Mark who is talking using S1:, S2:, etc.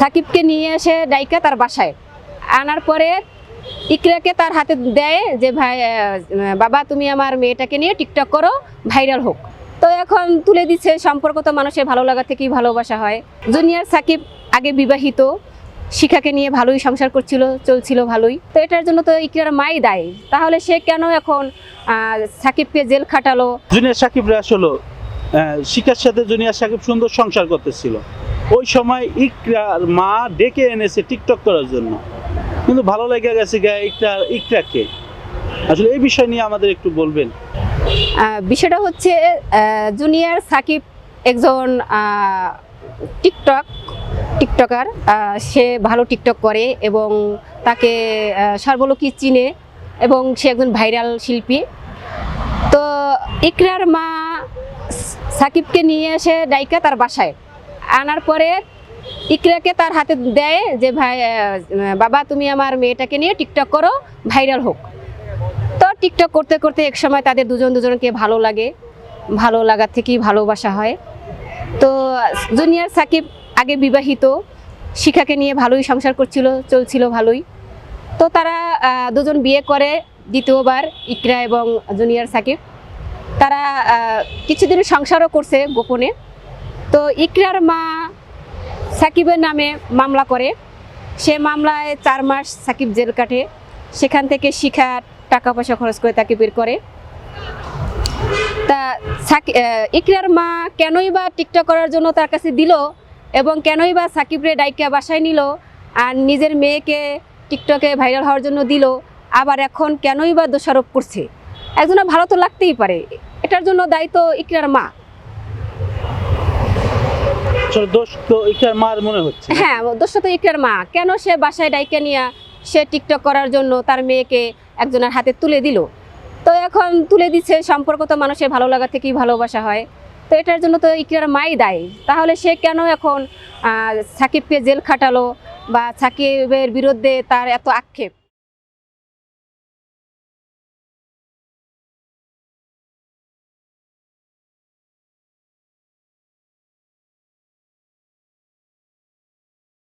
S1: সাকিবকে নিয়ে এসে ডাইকা তার বাসায়। আনার পরে ইকরাকে তার হাতে দেয় যে, ভাই বাবা, তুমি আমার মেয়েটাকে নিয়ে টিকটক করো, ভাইরাল হোক। তো এখন তুলে দিচ্ছে সম্পর্ক তো মানুষের ভালো লাগা থেকেই ভালোবাসা হয়। জুনিয়র সাকিব আগে বিবাহিত, শিখাকে নিয়ে ভালোই সংসার করছিল, চলছিল ভালোই। তো এটার জন্য তো ইকরার মাই দায়ী। তাহলে সে কেন এখন সাকিবকে জেল খাটালো?
S2: জুনিয়র সাকিবরা আসলে শিখার সাথে জুনিয়র সাকিব সুন্দর সংসার করতেছিল। ওই সময় ইকরার মা ডেকে এনেছে টিকটক করার জন্য। কিন্তু ভালো লেগে গেছে গা ইকরা, ইকরাকে। আসলে এই বিষয় নিয়ে আমাদের একটু বলবেন।
S1: বিষয়টা হচ্ছে জুনিয়র সাকিব একজন টিকটক, টিকটকার। সে ভালো টিকটক করে এবং তাকে সর্বলোকই চিনে এবং সে একজন ভাইরাল শিল্পী। তো ইকরার মা সাকিবকে নিয়ে এসে ডাইকা তার বাসায়। আনার পরে ইকরাকে তার হাতে দেয় যে, ভাই বাবা, তুমি আমার মেয়েটাকে নিয়ে টিকটক করো, ভাইরাল হোক। তো টিকটক করতে করতে এক সময় তাদের দুজন দুজনকে ভালো লাগে। ভালো লাগার থেকেই ভালোবাসা হয়। তো জুনিয়র সাকিব আগে বিবাহিত, শিখাকে নিয়ে ভালোই সংসার করছিল, চলছিল ভালোই। তো তারা দুজন বিয়ে করে দ্বিতীয়বার ইকরা এবং জুনিয়র সাকিব। তারা কিছুদিন সংসারও করছে গোপনে। তো ইকরার মা সাকিবের নামে মামলা করে। সে মামলায় চার মাস সাকিব জেল কাটে। সেখান থেকে শিখা টাকা পয়সা খরচ করে তাকে বের করে। তা ইকরার মা কেনই বা টিকটক করার জন্য তার কাছে দিল এবং কেনই বা সাকিবরে ডাইকা বাসায় নিল আর নিজের মেয়েকে টিকটকে ভাইরাল হওয়ার জন্য দিল, আবার এখন কেনই বা দোষারোপ করছে? একজনের ভালো তো লাগতেই পারে। এটার জন্য দায়িত্ব ইকরার মা।
S2: দোষ
S1: হ্যাঁ দোষটা তো ইকরার মা। কেন সে বাসায় ডাইকা নিয়ে সে টিকটক করার জন্য তার মেয়েকে একজনের হাতে তুলে দিল? তো এখন তুলে দিচ্ছে, সম্পর্ক তো মানুষের ভালো লাগা থেকেই ভালোবাসা হয়। তো এটার জন্য তো ইকরার মাই দায়ী। তাহলে সে কেন এখন সাকিবকে জেল খাটালো বা সাকিবের বিরুদ্ধে তার এত আক্ষেপ?